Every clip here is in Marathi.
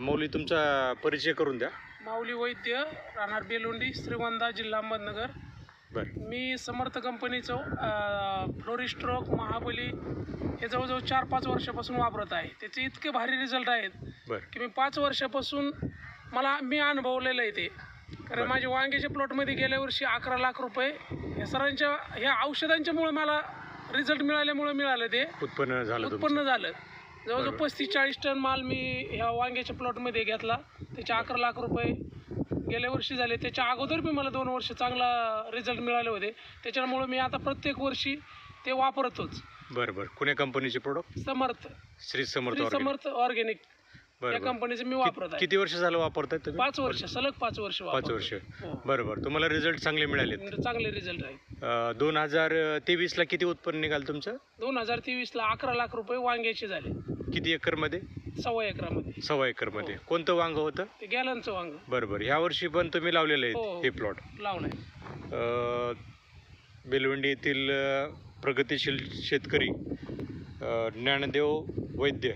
मौली तुमचा परिचय करून द्या. माऊली वैद्य राहणार बेलुंडी श्रीगोंदा जिल्हा अहमदनगर. बरं. मी समर्थ कंपनीचं फ्लोरिस्ट्रोक महाबली हे जवळजवळ चार पाच वर्षापासून वापरत आहे. त्याचे इतके भारी रिझल्ट आहेत बरं. की मी पाच वर्षापासून मला मी अनुभवलेलं आहे ते. कारण. माझ्या वांग्याच्या प्लॉटमध्ये गेल्या वर्षी अकरा लाख रुपये या सरांच्या ह्या औषधांच्यामुळे मला रिझल्ट मिळाल्यामुळे मिळालं ते. उत्पन्न झालं उत्पन्न झालं. जवळजवळ बरोबर. पस्तीस चाळीस टन माल मी ह्या वांग्याच्या प्लॉटमध्ये घेतला. त्याचे अकरा लाख रुपये गेल्या वर्षी झाले. त्याच्या अगोदर बी मला दोन वर्ष चांगला रिझल्ट मिळाले होते. त्याच्यामुळे मी आता प्रत्येक वर्षी ते वापरतोच. बरं बरं कोण्या कंपनीचे प्रोडक्ट समर्थ. श्री समर्थ श्री समर्थ ऑर्गॅनिक या कंपनीचं मी वापरत आहे. किती वर्ष झालं वापरताय तुम्ही? पाच वर्ष सलग पाच वर्ष पाच. वर्ष. हो. बरं बरं तुम्हाला रिझल्ट चांगले मिळालेत. म्हणजे चांगले रिझल्ट आहे. दोन हजार तेवीसला किती उत्पन्न निघाल तुमचं? दोन हजार तेवीसला अकरा लाख रुपये वांग्याचे झाले. किती एकरमध्ये? सव्वा एकरामध्ये. सव्वा एकरमध्ये. हो. कोणतं वांग होतं? ते गॅलनचं वांग. बरं बरं ह्या वर्षी पण तुम्ही लावलेलं हो. आहे हे प्लॉट. लावलाय. बेलवंडी येथील अ, प्रगतिशील शेतकरी अ, ज्ञानदेव वैद्य.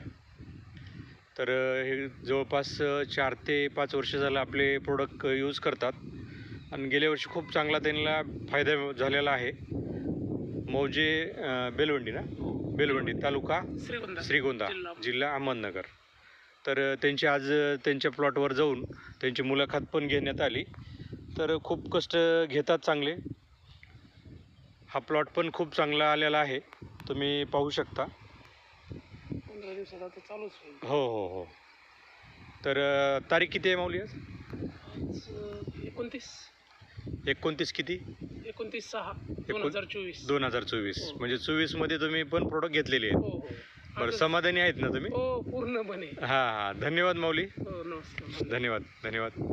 तर अ, हे जवळपास अ, चार ते पाच वर्ष झालं आपले प्रोडक्ट यूज करतात. आणि गेल्या वर्षी खूप चांगला त्यांना फायदा झालेला आहे. मौजे बेलवंडी ना? बेलवंडी तालुका श्रीगोंदा. श्रीगोंदा जिल्हा. अहमदनगर. तर त्यांची आज त्यांच्या प्लॉटवर जाऊन त्यांची मुलाखत पण घेण्यात आली. तर खूप कष्ट घेतात चांगले. हा प्लॉट पण खूप चांगला आलेला आहे. तुम्ही पाहू शकता. हो हो हो. तर तारीख किती आहे माऊली आज? एकोणतीस. एकोणतीस किती? एकोणतीस सहा दोन हजार चोवीस. दोन हजार चोवीस. हो. म्हणजे चोवीसमध्ये तुम्ही पण प्रोडक्ट घेतलेले आहेत. हो हो. बरं समाधानी आहेत ना तुम्ही? हो पूर्णपणे. हां हां. धन्यवाद माऊली. हो नमस्कार धन्यवाद धन्यवाद.